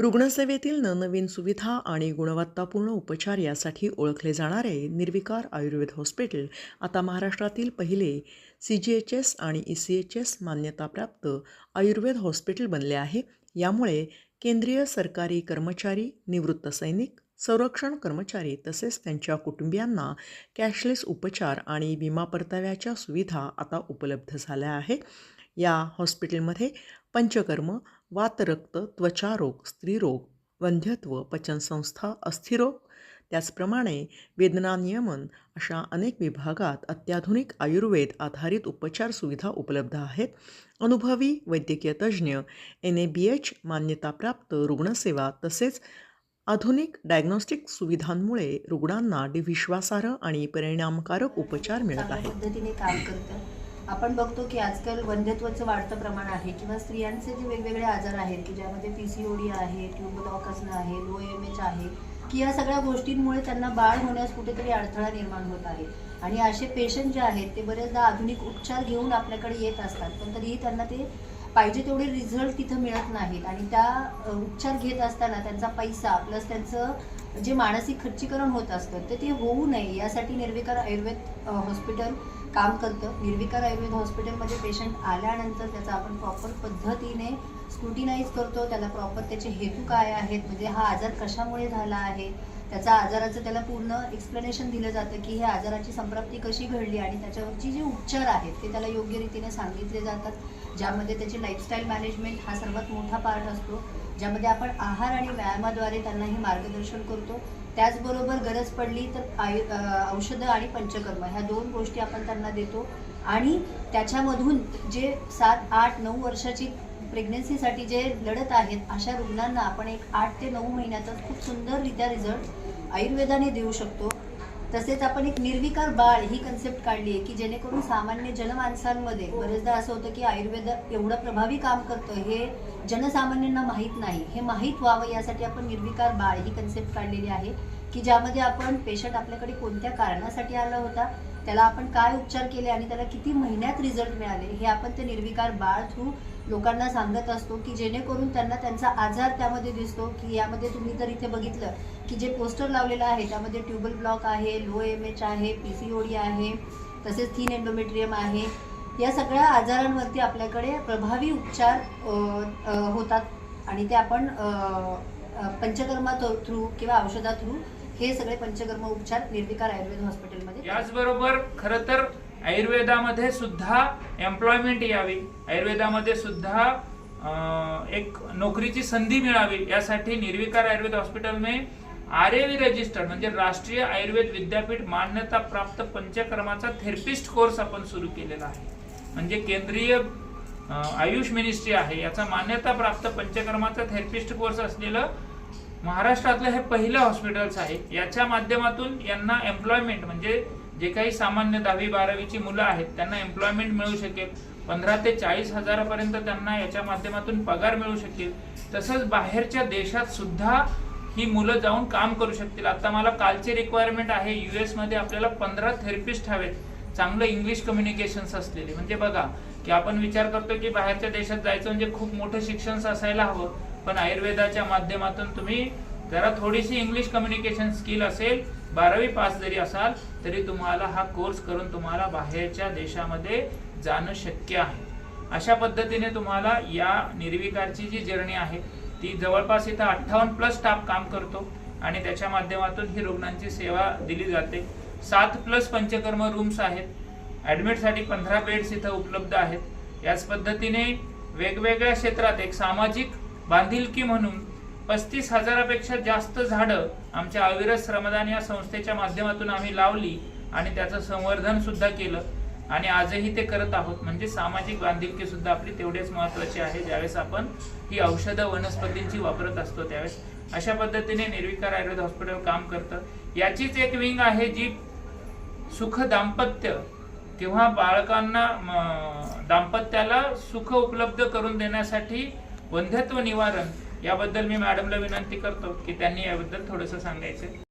रुग्णसेवेतील नवनवीन सुविधा आणि गुणवत्तापूर्ण उपचार यासाठी ओळखले जाणारे निर्विकार आयुर्वेद हॉस्पिटल आता महाराष्ट्रातील पहिले सी जी एच एस आणि ई सी एच एस मान्यताप्राप्त आयुर्वेद हॉस्पिटल बनले आहे. यामुळे केंद्रीय सरकारी कर्मचारी निवृत्त सैनिक संरक्षण कर्मचारी तसेच त्यांच्या कुटुंबियांना कॅशलेस उपचार आणि विमा परताव्याच्या सुविधा आता उपलब्ध झाल्या आहेत. या हॉस्पिटलमध्ये पंचकर्म वातरक्त त्वचारोग स्त्रीरोग वंध्यत्व पचनसंस्था अस्थिरोग त्याचप्रमाणे वेदना नियमन अशा अनेक विभागात अत्याधुनिक आयुर्वेद आधारित उपचार सुविधा उपलब्ध आहेत. अनुभवी वैद्यकीय तज्ज्ञ एन ए बी एच मान्यताप्राप्त रुग्णसेवा तसेच आधुनिक डायग्नोस्टिक सुविधांमुळे रुग्णांना विश्वासार्ह आणि परिणामकारक उपचार मिळत आहेत. पद्धतीने काम करतात आपण बघतो की आजकाल वंध्यत्वाचं वाढतं प्रमाण आहे किंवा स्त्रियांचे जे वेगवेगळे आजार आहेत की ज्यामध्ये पी सी ओडी आहे ट्यूबलॉक असणं आहे लो एम एच आहे की या सगळ्या गोष्टींमुळे त्यांना बाळ होण्यास कुठेतरी अडथळा निर्माण होत आहे. आणि असे पेशंट जे आहेत ते बरेचदा आधुनिक उपचार घेऊन आपल्याकडे येत असतात पण तरीही त्यांना ते पाहिजे तेवढे रिझल्ट तिथं मिळत नाहीत. आणि त्या उपचार घेत असताना त्यांचा पैसा प्लस त्यांचं जे मानसिक खच्चीकरण होत असतं तर ते होऊ नये. यासाठी निर्विकार आयुर्वेद हॉस्पिटल काम करतं. निर्विकार आयुर्वेद हॉस्पिटलमध्ये पेशंट आल्यानंतर त्याचा आपण प्रॉपर पद्धतीने स्क्रुटिनाइज करतो. त्याला प्रॉपर त्याचे हेतू काय आहेत? म्हणजे हा आजार कशामुळे झाला आहे? त्याचा आजाराचं त्याला पूर्ण एक्सप्लेनेशन दिलं जातं की ह्या आजाराची संप्राप्ती कशी घडली आणि त्याच्यावरची जे उपचार आहेत ते त्याला योग्य रीतीने सांगितले जातात. ज्यामध्ये त्याची लाईफस्टाईल मॅनेजमेंट हा सर्वात मोठा पार्ट असतो. ज्यामध्ये आपण आहार आणि व्यायामाद्वारे त्यांना हे मार्गदर्शन करतो. त्याचबरोबर गरज पडली तर आयु औषधं आणि पंचकर्म ह्या दोन गोष्टी आपण त्यांना देतो. आणि त्याच्यामधून जे सात आठ नऊ वर्षाची प्रेग्नन्सीसाठी जे लढत आहेत अशा रुग्णांना आपण एक आठ ते नऊ महिन्याचा खूप सुंदररित्या रिझल्ट आयुर्वेदाने देऊ शकतो. तसेच आपण एक निर्विकार बाळ ही कन्सेप्ट काढली आहे की जेणेकरून सामान्य जनमानसांमध्ये बरेचदा असं होतं की आयुर्वेद एवढं प्रभावी काम करतो हे जनसामान्यांना माहीत नाही. हे माहीत व्हावं यासाठी आपण निर्विकार बाळ ही कन्सेप्ट काढलेली आहे की ज्यामध्ये आपण पेशंट आपल्याकडे कोणत्या कारणासाठी आला होता त्याला आपण काय उपचार केले आणि त्याला किती महिन्यात रिझल्ट मिळाले हे आपण ते निर्विकार बाळ थ्रू लोकांना सांगत असतो की जेणेकरून त्यांना त्यांचा आजार त्यामध्ये दिसतो की यामध्ये तुम्ही जर इथे बघितलं की जे पोस्टर लावलेलं आहे त्यामध्ये ट्यूबल ब्लॉक आहे लो एम एच आहे पी सी ओडी आहे तसेच थीन एंडोमेट्रियम आहे. या सगळ्या आजारांवरती आपल्याकडे प्रभावी उपचार होतात आणि ते आपण पंचकर्मा थ्रू किंवा औषधा थ्रू हे सगळे पंचकर्म उपचार निर्विकार आयुर्वेद हॉस्पिटलमध्ये याचबरोबर खरं तर आयुर्वेदामध्ये सुद्धा एम्प्लॉयमेंट यावी आयुर्वेदामध्ये सुद्धा एक नोकरीची संधी मिळावी यासाठी निर्विकार आयुर्वेद हॉस्पिटलने आर ए रजिस्टर्ड म्हणजे राष्ट्रीय आयुर्वेद विद्यापीठ मान्यता प्राप्त पंचकर्माचा थेरपिस्ट कोर्स आपण सुरू केलेला आहे. म्हणजे केंद्रीय आयुष मिनिस्ट्री आहे याचा मान्यता प्राप्त पंचकर्माचा थेरपिस्ट कोर्स असलेलं महाराष्ट्रातलं हे पहिलं हॉस्पिटल्स आहे. याच्या माध्यमातून यांना एम्प्लॉयमेंट म्हणजे जे काही सामान्य दहावी बारावीची मुलं आहेत त्यांना एम्प्लॉयमेंट मिळू शकेल. पंधरा ते चाळीस हजारापर्यंत त्यांना याच्या माध्यमातून पगार मिळू शकेल. तसंच बाहेरच्या देशात सुद्धा ही मुलं जाऊन काम करू शकतील. आता मला कालची रिक्वायरमेंट आहे यू एसमध्ये आपल्याला पंधरा थेरपिस्ट हवेत. चांगलं इंग्लिश कम्युनिकेशन्स असलेले. म्हणजे बघा की आपण विचार करतो की बाहेरच्या देशात जायचं म्हणजे खूप मोठं शिक्षण असायला हवं. पण आयुर्वेदाच्या माध्यमातून तुम्ही जरा थोडीशी इंग्लिश कम्युनिकेशन स्किल असेल बारावी पास जरी असाल तरी तुम्हाला हा कोर्स करून तुम्हाला बाहेरच्या देशामध्ये जाणं शक्य आहे. अशा पद्धतीने तुम्हाला या निर्विकारची जी जर्नी आहे ती जवळपास इथं अठ्ठावन्न प्लस स्टाफ काम करतो आणि त्याच्या माध्यमातून ही रुग्णांची सेवा दिली जाते. सात प्लस पंचकर्म रूम्स आहेत. ॲडमिटसाठी पंधरा बेड्स इथं उपलब्ध आहेत. याच पद्धतीने वेगवेगळ्या क्षेत्रात एक सामाजिक बांधिलकी म्हणून पस्तीस हजारापेक्षा जास्त झाडं आमच्या अविरस श्रमदान या संस्थेच्या माध्यमातून आम्ही लावली आणि त्याचं संवर्धन सुद्धा केलं. आणि आजही ते करत आहोत. म्हणजे सामाजिक बांधिलकी सुद्धा आपली तेवढेच महत्वाची आहे. ज्यावेळेस आपण ही औषधं वनस्पतींची वापरत असतो त्यावेळेस अशा पद्धतीने निर्विकार आयुर्वेद हॉस्पिटल काम करतं. याचीच एक विंग आहे जी सुख दाम्पत्य किंवा बाळकांना दाम्पत्याला सुख उपलब्ध करून देण्यासाठी वंध्यत्व निवारण याबद्दल मी मॅडमला विनंती करतो की त्यांनी याबद्दल थोडंसं सांगायचं.